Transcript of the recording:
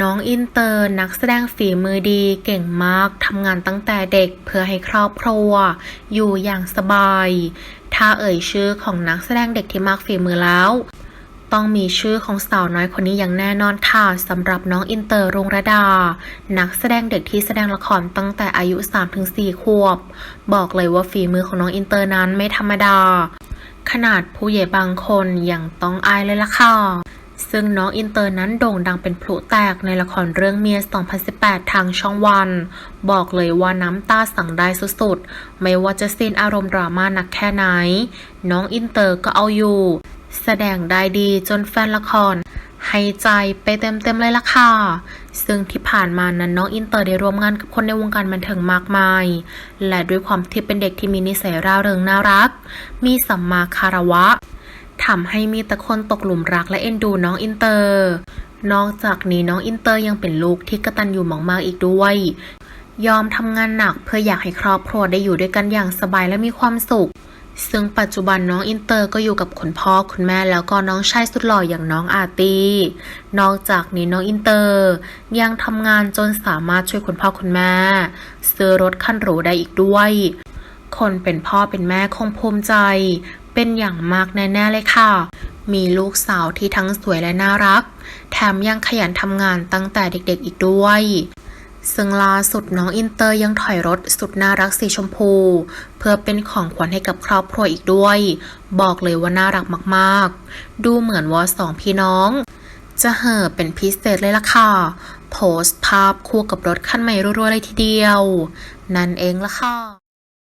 น้องอินเตอร์นักแสดงฝีมือดีเก่งมากทำงานตั้งแต่เด็กเพื่อให้ครอบครัว อยู่อย่างสบาย ถ้าเอ่ยชื่อของนักแสดงเด็กที่มากฝีมือแล้ว ต้องมีชื่อของสาวน้อยคนนี้อย่างแน่นอนค่ะสำหรับน้องอินเตอร์รงระดา นักแสดงเด็กที่แสดงละครตั้งแต่อายุ 3-4 ขวบ บอกเลยว่าฝีมือของน้องอินเตอร์นั้นไม่ธรรมดา ขนาดผู้ใหญ่บางคนยังต้องอายเลยล่ะค่ะ ซึ่งน้องอินเตอร์นั้นโด่งดังเป็นพลุแตกในละครเรื่องเมีย 2018 ทางช่องวัน บอกเลยว่าน้ำตาสั่งได้สุดๆ ไม่ว่าจะซีนอารมณ์ดราม่าหนักแค่ไหน น้องอินเตอร์ก็เอาอยู่ แสดงได้ดีจนแฟนละครให้ใจไปเต็มๆเลยล่ะค่ะ ซึ่งที่ผ่านมานั้นน้องอินเตอร์ได้ร่วมงานกับคนในวงการบันเทิงมากมาย และด้วยความที่เป็นเด็กที่มีนิสัยร่าเริงน่ารัก มีสัมมาคารวะ ทำให้มีแต่คนตกหลุมรักและเอ็นดูน้องอินเตอร์ นอกจากนี้น้องอินเตอร์ยังเป็นลูกที่กระตัญญูมากๆอีกด้วย ยอมทำงานหนักเพื่ออยากให้ครอบครัวได้อยู่ด้วยกันอย่างสบายและมีความสุข ซึ่งปัจจุบันน้องอินเตอร์ก็อยู่กับคุณพ่อคุณแม่แล้วก็น้องชายสุดหล่ออย่างน้องอาตี นอกจากนี้น้องอินเตอร์ ยังทำงานจนสามารถช่วยคุณพ่อคุณแม่ซื้อรถคันหรูได้อีกด้วยคนเป็นพ่อเป็นแม่คงภูมิใจ เป็นอย่างมากแน่ๆเลยค่ะ มีลูกสาวที่ทั้งสวยและน่ารัก แถมยังขยันทำงานตั้งแต่เด็กๆอีกด้วย ซึ่งล่าสุดน้องอินเตอร์ยังถอยรถสุดน่ารักสีชมพู เพื่อเป็นของขวัญให้กับครอบครัวอีกด้วย บอกเลยว่าน่ารักมากๆ ดูเหมือนว่าสองพี่น้อง จะเห่อเป็นพิเศษเลยล่ะค่ะ โพสต์ภาพคู่กับรถคันใหม่รัวๆเลยทีเดียว นั่นเองล่ะค่ะ